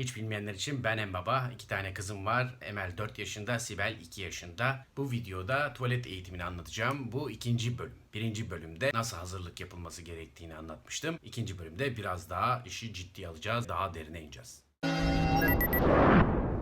Hiç bilmeyenler için ben en baba. iki tane kızım var. Emel 4 yaşında, Sibel 2 yaşında. Bu videoda tuvalet eğitimini anlatacağım. Bu ikinci bölüm. Birinci bölümde nasıl hazırlık yapılması gerektiğini anlatmıştım. İkinci bölümde biraz daha işi ciddiye alacağız. Daha derine ineceğiz.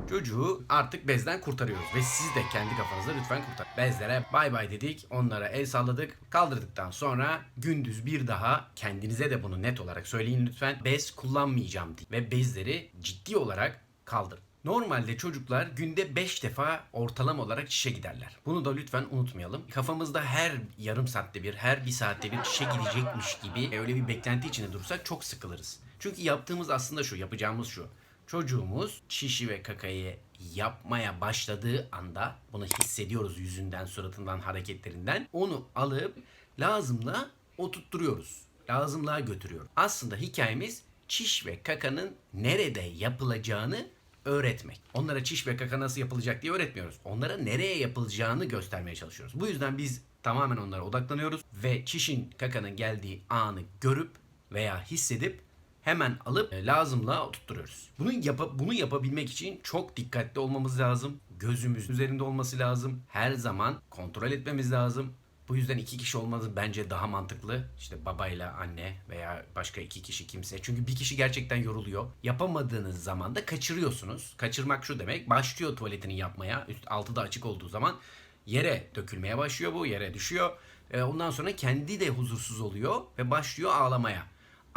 Çocuğu artık bezden kurtarıyoruz ve siz de kendi kafanızda lütfen kurtar. Bezlere bay bay dedik, onlara el salladık, kaldırdıktan sonra gündüz bir daha kendinize de bunu net olarak söyleyin lütfen. Bez kullanmayacağım diye ve bezleri ciddi olarak kaldırın. Normalde çocuklar günde 5 defa ortalama olarak çişe giderler. Bunu da lütfen unutmayalım. Kafamızda her yarım saatte bir, her bir saatte bir çişe gidecekmiş gibi öyle bir beklenti içinde durursak çok sıkılırız. Çünkü yaptığımız aslında şu, yapacağımız şu. Çocuğumuz çişi ve kakayı yapmaya başladığı anda bunu hissediyoruz yüzünden, suratından, hareketlerinden. Onu alıp lazımla oturtturuyoruz. Lazımlığa götürüyoruz. Aslında hikayemiz çiş ve kakanın nerede yapılacağını öğretmek. Onlara çiş ve kaka nasıl yapılacak diye öğretmiyoruz. Onlara nereye yapılacağını göstermeye çalışıyoruz. Bu yüzden biz tamamen onlara odaklanıyoruz ve çişin kakanın geldiği anı görüp veya hissedip hemen alıp e, lazımla oturtturuyoruz. Bunu yapa, bunu yapabilmek için çok dikkatli olmamız lazım. Gözümüz üzerinde olması lazım. Her zaman kontrol etmemiz lazım. Bu yüzden iki kişi olmanız bence daha mantıklı. İşte babayla anne veya başka iki kişi kimse. Çünkü bir kişi gerçekten yoruluyor. Yapamadığınız zaman da kaçırıyorsunuz. Kaçırmak şu demek. Başlıyor tuvaletini yapmaya. Üst altı da açık olduğu zaman yere dökülmeye başlıyor bu. Yere düşüyor. E, Ondan sonra kendi de huzursuz oluyor ve başlıyor ağlamaya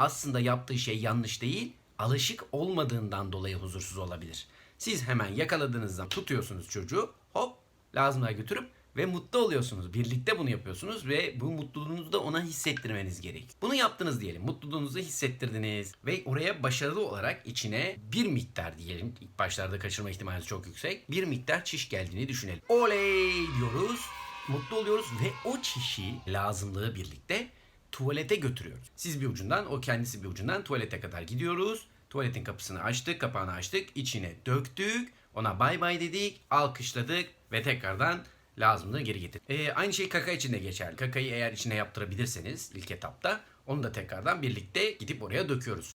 aslında yaptığı şey yanlış değil, alışık olmadığından dolayı huzursuz olabilir. Siz hemen yakaladığınız zaman tutuyorsunuz çocuğu, hop lazımlığa götürüp ve mutlu oluyorsunuz. Birlikte bunu yapıyorsunuz ve bu mutluluğunuzu da ona hissettirmeniz gerek. Bunu yaptınız diyelim. Mutluluğunuzu hissettirdiniz ve oraya başarılı olarak içine bir miktar diyelim. İlk başlarda kaçırma ihtimaliniz çok yüksek. Bir miktar çiş geldiğini düşünelim. Oley diyoruz. Mutlu oluyoruz ve o çişi lazımlığı birlikte tuvalete götürüyoruz. Siz bir ucundan, o kendisi bir ucundan tuvalete kadar gidiyoruz. Tuvaletin kapısını açtık, kapağını açtık, içine döktük, ona bay bay dedik, alkışladık ve tekrardan lazımlığı geri getirdik. Ee, aynı şey kaka için de geçerli. Kakayı eğer içine yaptırabilirseniz ilk etapta onu da tekrardan birlikte gidip oraya döküyoruz.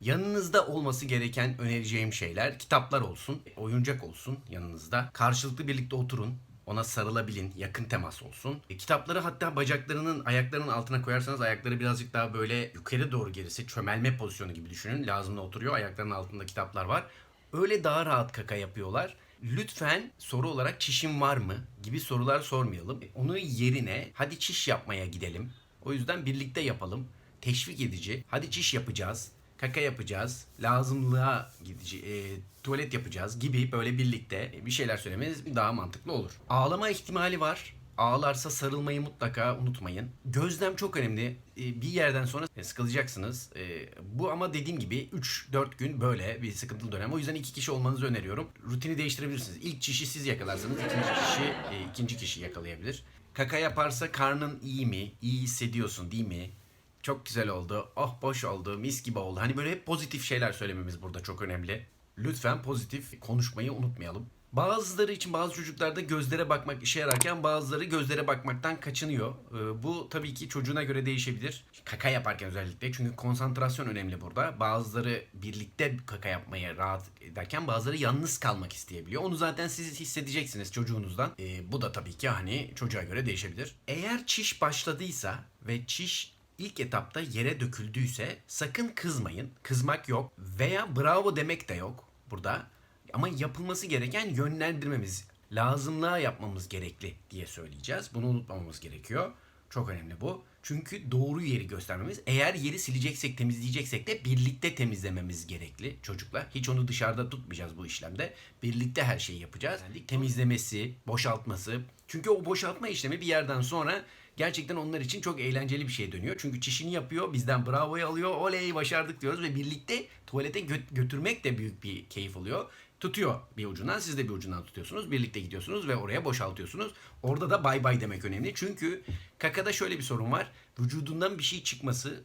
Yanınızda olması gereken önereceğim şeyler kitaplar olsun, oyuncak olsun yanınızda. Karşılıklı birlikte oturun. Ona sarılabilin, yakın temas olsun. E, kitapları hatta bacaklarının, ayaklarının altına koyarsanız ayakları birazcık daha böyle yukarı doğru gerisi çömelme pozisyonu gibi düşünün. Lazımda oturuyor, ayaklarının altında kitaplar var. Öyle daha rahat kaka yapıyorlar. Lütfen soru olarak çişim var mı gibi sorular sormayalım. E, Onun yerine hadi çiş yapmaya gidelim. O yüzden birlikte yapalım. Teşvik edici. Hadi çiş yapacağız kaka yapacağız, lazımlığa gidici, e, tuvalet yapacağız gibi böyle birlikte bir şeyler söylemeniz daha mantıklı olur. Ağlama ihtimali var. Ağlarsa sarılmayı mutlaka unutmayın. Gözlem çok önemli. E, bir yerden sonra sıkılacaksınız. E, bu ama dediğim gibi 3-4 gün böyle bir sıkıntılı dönem. O yüzden iki kişi olmanızı öneriyorum. Rutini değiştirebilirsiniz. İlk çişi siz yakalarsanız ikinci kişi e, ikinci kişi yakalayabilir. Kaka yaparsa karnın iyi mi? İyi hissediyorsun değil mi? Çok güzel oldu. Oh boş oldu. Mis gibi oldu. Hani böyle hep pozitif şeyler söylememiz burada çok önemli. Lütfen pozitif konuşmayı unutmayalım. Bazıları için bazı çocuklarda gözlere bakmak işe yararken bazıları gözlere bakmaktan kaçınıyor. Ee, bu tabii ki çocuğuna göre değişebilir. Kaka yaparken özellikle çünkü konsantrasyon önemli burada. Bazıları birlikte kaka yapmaya rahat ederken bazıları yalnız kalmak isteyebiliyor. Onu zaten siz hissedeceksiniz çocuğunuzdan. Ee, bu da tabii ki hani çocuğa göre değişebilir. Eğer çiş başladıysa ve çiş ilk etapta yere döküldüyse sakın kızmayın. Kızmak yok veya bravo demek de yok burada. Ama yapılması gereken yönlendirmemiz, lazımlığa yapmamız gerekli diye söyleyeceğiz. Bunu unutmamamız gerekiyor. Çok önemli bu. Çünkü doğru yeri göstermemiz. Eğer yeri sileceksek, temizleyeceksek de birlikte temizlememiz gerekli çocuklar. Hiç onu dışarıda tutmayacağız bu işlemde. Birlikte her şeyi yapacağız. Temizlemesi, boşaltması. Çünkü o boşaltma işlemi bir yerden sonra gerçekten onlar için çok eğlenceli bir şey dönüyor. Çünkü çişini yapıyor, bizden bravoyu alıyor, oley başardık diyoruz ve birlikte tuvalete gö- götürmek de büyük bir keyif oluyor. Tutuyor bir ucundan, siz de bir ucundan tutuyorsunuz. Birlikte gidiyorsunuz ve oraya boşaltıyorsunuz. Orada da bay bay demek önemli. Çünkü kakada şöyle bir sorun var. Vücudundan bir şey çıkması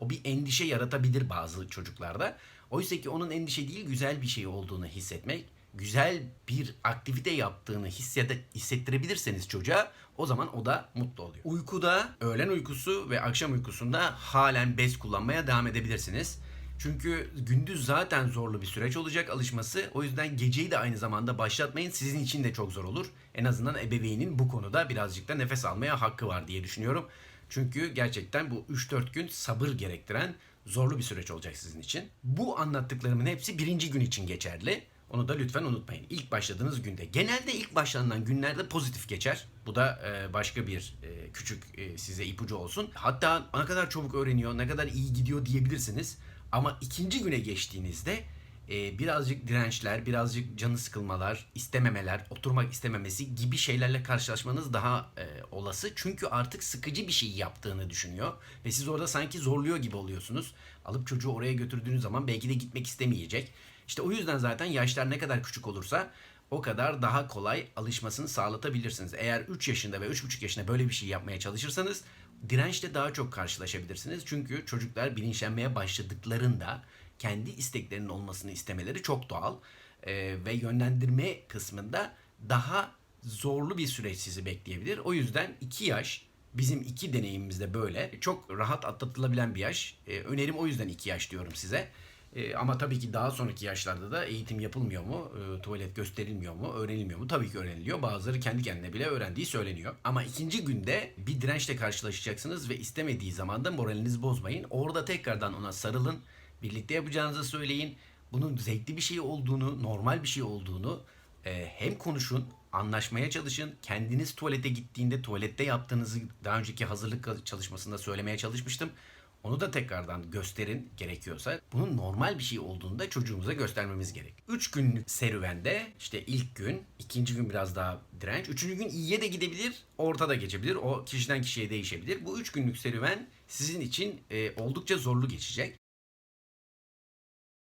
o bir endişe yaratabilir bazı çocuklarda. Oysa ki onun endişe değil güzel bir şey olduğunu hissetmek güzel bir aktivite yaptığını hissede, hissettirebilirseniz çocuğa o zaman o da mutlu oluyor. Uykuda öğlen uykusu ve akşam uykusunda halen bez kullanmaya devam edebilirsiniz. Çünkü gündüz zaten zorlu bir süreç olacak alışması. O yüzden geceyi de aynı zamanda başlatmayın. Sizin için de çok zor olur. En azından ebeveynin bu konuda birazcık da nefes almaya hakkı var diye düşünüyorum. Çünkü gerçekten bu 3-4 gün sabır gerektiren zorlu bir süreç olacak sizin için. Bu anlattıklarımın hepsi birinci gün için geçerli. Onu da lütfen unutmayın. İlk başladığınız günde. Genelde ilk başlanılan günlerde pozitif geçer. Bu da e, başka bir e, küçük e, size ipucu olsun. Hatta ne kadar çabuk öğreniyor, ne kadar iyi gidiyor diyebilirsiniz. Ama ikinci güne geçtiğinizde birazcık dirençler, birazcık canı sıkılmalar, istememeler, oturmak istememesi gibi şeylerle karşılaşmanız daha olası. Çünkü artık sıkıcı bir şey yaptığını düşünüyor ve siz orada sanki zorluyor gibi oluyorsunuz. Alıp çocuğu oraya götürdüğünüz zaman belki de gitmek istemeyecek. İşte o yüzden zaten yaşlar ne kadar küçük olursa o kadar daha kolay alışmasını sağlatabilirsiniz. Eğer 3 yaşında ve 3,5 yaşında böyle bir şey yapmaya çalışırsanız dirençle daha çok karşılaşabilirsiniz. Çünkü çocuklar bilinçlenmeye başladıklarında kendi isteklerinin olmasını istemeleri çok doğal. Ee, ve yönlendirme kısmında daha zorlu bir süreç sizi bekleyebilir. O yüzden 2 yaş bizim iki deneyimimizde böyle çok rahat atlatılabilen bir yaş. Ee, önerim o yüzden 2 yaş diyorum size. Ee, ama tabii ki daha sonraki yaşlarda da eğitim yapılmıyor mu? Ee, tuvalet gösterilmiyor mu? Öğrenilmiyor mu? Tabii ki öğreniliyor. Bazıları kendi kendine bile öğrendiği söyleniyor. Ama ikinci günde bir dirençle karşılaşacaksınız ve istemediği zaman da moralinizi bozmayın. Orada tekrardan ona sarılın. Birlikte yapacağınızı söyleyin. Bunun zevkli bir şey olduğunu, normal bir şey olduğunu e, hem konuşun, anlaşmaya çalışın. Kendiniz tuvalete gittiğinde tuvalette yaptığınızı daha önceki hazırlık çalışmasında söylemeye çalışmıştım. Onu da tekrardan gösterin gerekiyorsa. Bunun normal bir şey olduğunu da çocuğumuza göstermemiz gerek. 3 günlük serüvende işte ilk gün, ikinci gün biraz daha direnç. Üçüncü gün iyiye de gidebilir, ortada geçebilir. O kişiden kişiye değişebilir. Bu 3 günlük serüven sizin için e, oldukça zorlu geçecek.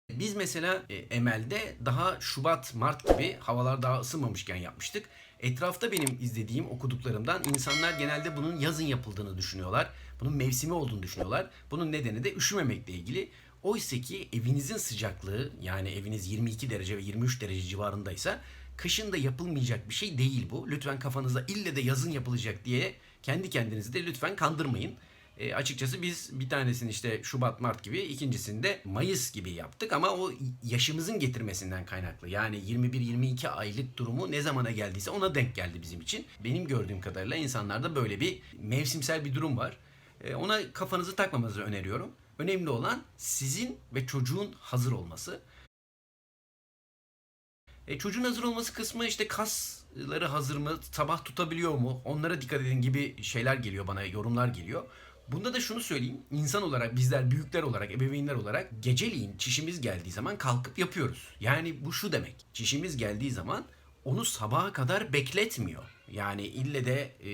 Biz mesela e, Emel'de daha Şubat, Mart gibi havalar daha ısınmamışken yapmıştık. Etrafta benim izlediğim, okuduklarımdan insanlar genelde bunun yazın yapıldığını düşünüyorlar. Bunun mevsimi olduğunu düşünüyorlar. Bunun nedeni de üşümemekle ilgili. Oysa ki evinizin sıcaklığı yani eviniz 22 derece ve 23 derece civarındaysa kışın da yapılmayacak bir şey değil bu. Lütfen kafanızda ille de yazın yapılacak diye kendi kendinizi de lütfen kandırmayın. E, açıkçası biz bir tanesini işte Şubat, Mart gibi, ikincisini de Mayıs gibi yaptık ama o yaşımızın getirmesinden kaynaklı. Yani 21-22 aylık durumu ne zamana geldiyse ona denk geldi bizim için. Benim gördüğüm kadarıyla insanlarda böyle bir mevsimsel bir durum var. E, ona kafanızı takmamanızı öneriyorum. Önemli olan sizin ve çocuğun hazır olması. E, çocuğun hazır olması kısmı işte kasları hazır mı, sabah tutabiliyor mu, onlara dikkat edin gibi şeyler geliyor bana, yorumlar geliyor. Bunda da şunu söyleyeyim. İnsan olarak bizler büyükler olarak, ebeveynler olarak geceliğin çişimiz geldiği zaman kalkıp yapıyoruz. Yani bu şu demek. Çişimiz geldiği zaman onu sabaha kadar bekletmiyor. Yani ille de e,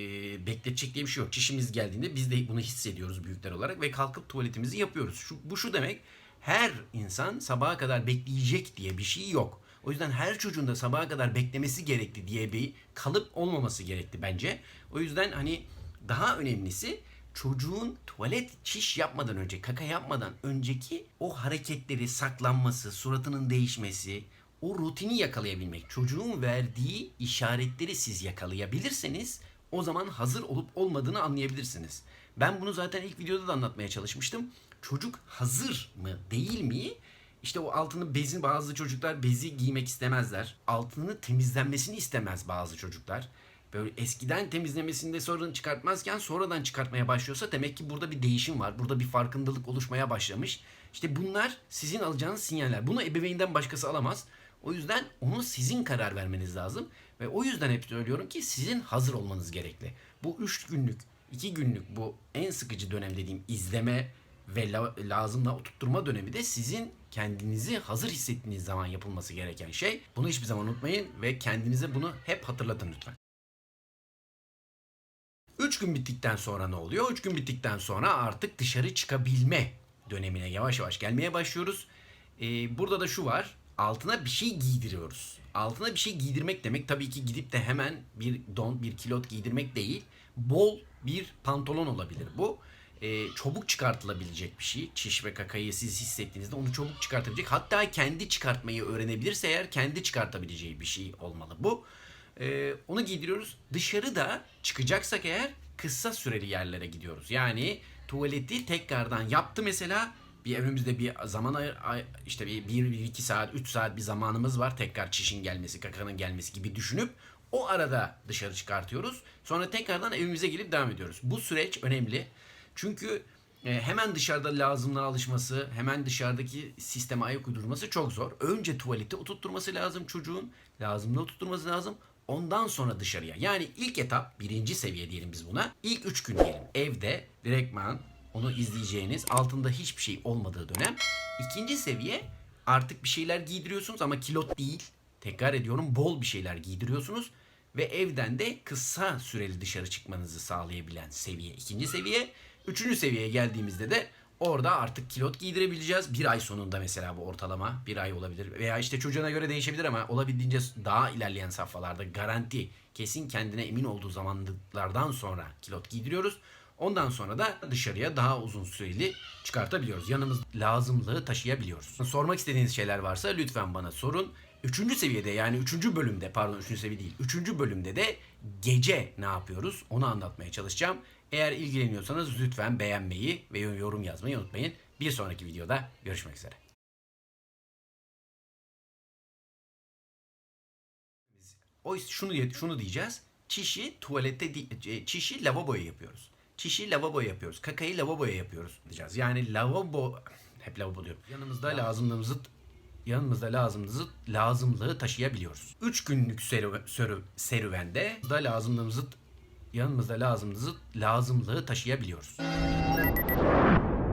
bekletecek diye bir şey yok. Çişimiz geldiğinde biz de bunu hissediyoruz büyükler olarak ve kalkıp tuvaletimizi yapıyoruz. Şu, bu şu demek. Her insan sabaha kadar bekleyecek diye bir şey yok. O yüzden her çocuğun da sabaha kadar beklemesi gerekli diye bir kalıp olmaması gerekli bence. O yüzden hani daha önemlisi çocuğun tuvalet çiş yapmadan önce, kaka yapmadan önceki o hareketleri, saklanması, suratının değişmesi, o rutini yakalayabilmek. Çocuğun verdiği işaretleri siz yakalayabilirseniz o zaman hazır olup olmadığını anlayabilirsiniz. Ben bunu zaten ilk videoda da anlatmaya çalışmıştım. Çocuk hazır mı, değil mi? İşte o altını bezin bazı çocuklar bezi giymek istemezler. Altını temizlenmesini istemez bazı çocuklar böyle eskiden temizlemesinde sorun çıkartmazken sonradan çıkartmaya başlıyorsa demek ki burada bir değişim var. Burada bir farkındalık oluşmaya başlamış. İşte bunlar sizin alacağınız sinyaller. Bunu ebeveynden başkası alamaz. O yüzden onu sizin karar vermeniz lazım. Ve o yüzden hep söylüyorum ki sizin hazır olmanız gerekli. Bu 3 günlük, 2 günlük bu en sıkıcı dönem dediğim izleme ve la, lazımla oturtturma dönemi de sizin kendinizi hazır hissettiğiniz zaman yapılması gereken şey. Bunu hiçbir zaman unutmayın ve kendinize bunu hep hatırlatın lütfen. 3 gün bittikten sonra ne oluyor? 3 gün bittikten sonra artık dışarı çıkabilme dönemine yavaş yavaş gelmeye başlıyoruz. Ee, burada da şu var. Altına bir şey giydiriyoruz. Altına bir şey giydirmek demek tabii ki gidip de hemen bir don, bir kilot giydirmek değil. Bol bir pantolon olabilir bu. Ee, çabuk çıkartılabilecek bir şey. Çiş ve kakayı siz hissettiğinizde onu çabuk çıkartabilecek. Hatta kendi çıkartmayı öğrenebilirse eğer kendi çıkartabileceği bir şey olmalı bu. Ee, onu giydiriyoruz. Dışarıda çıkacaksak eğer kısa süreli yerlere gidiyoruz. Yani tuvaleti tekrardan yaptı mesela Bir önümüzde bir zaman ay- ay- işte bir, bir, bir iki saat, üç saat bir zamanımız var. Tekrar çişin gelmesi, kakanın gelmesi gibi düşünüp o arada dışarı çıkartıyoruz. Sonra tekrardan evimize gelip devam ediyoruz. Bu süreç önemli. Çünkü e, hemen dışarıda lazımlığa alışması, hemen dışarıdaki sisteme ayak uydurması çok zor. Önce tuvalete oturtturması lazım çocuğun. Lazımlığı oturtturması lazım. Ondan sonra dışarıya. Yani ilk etap, birinci seviye diyelim biz buna. İlk üç gün diyelim. Evde direktman onu izleyeceğiniz, altında hiçbir şey olmadığı dönem. İkinci seviye artık bir şeyler giydiriyorsunuz ama kilot değil. Tekrar ediyorum bol bir şeyler giydiriyorsunuz. Ve evden de kısa süreli dışarı çıkmanızı sağlayabilen seviye. ikinci seviye. Üçüncü seviyeye geldiğimizde de orada artık kilot giydirebileceğiz. Bir ay sonunda mesela bu ortalama bir ay olabilir. Veya işte çocuğuna göre değişebilir ama olabildiğince daha ilerleyen safhalarda garanti kesin kendine emin olduğu zamanlardan sonra kilot giydiriyoruz. Ondan sonra da dışarıya daha uzun süreli çıkartabiliyoruz. Yanımız lazımlığı taşıyabiliyoruz. Sormak istediğiniz şeyler varsa lütfen bana sorun. Üçüncü seviyede yani üçüncü bölümde pardon üçüncü seviye değil. Üçüncü bölümde de gece ne yapıyoruz onu anlatmaya çalışacağım. Eğer ilgileniyorsanız lütfen beğenmeyi ve yorum yazmayı unutmayın. Bir sonraki videoda görüşmek üzere. O şunu şunu diyeceğiz. Çişi tuvalette e, çişi lavaboya yapıyoruz. Çişi lavaboya yapıyoruz. Kakayı lavaboya yapıyoruz diyeceğiz. Yani lavabo hep lavabo diyorum. Yanımızda lazımlığımızı yanımızda lazımlığımızı lazımlığı taşıyabiliyoruz. 3 günlük serü, serü, serüvende da lazımlığımızı yanımızda lazımlığımızı lazımlığı taşıyabiliyoruz.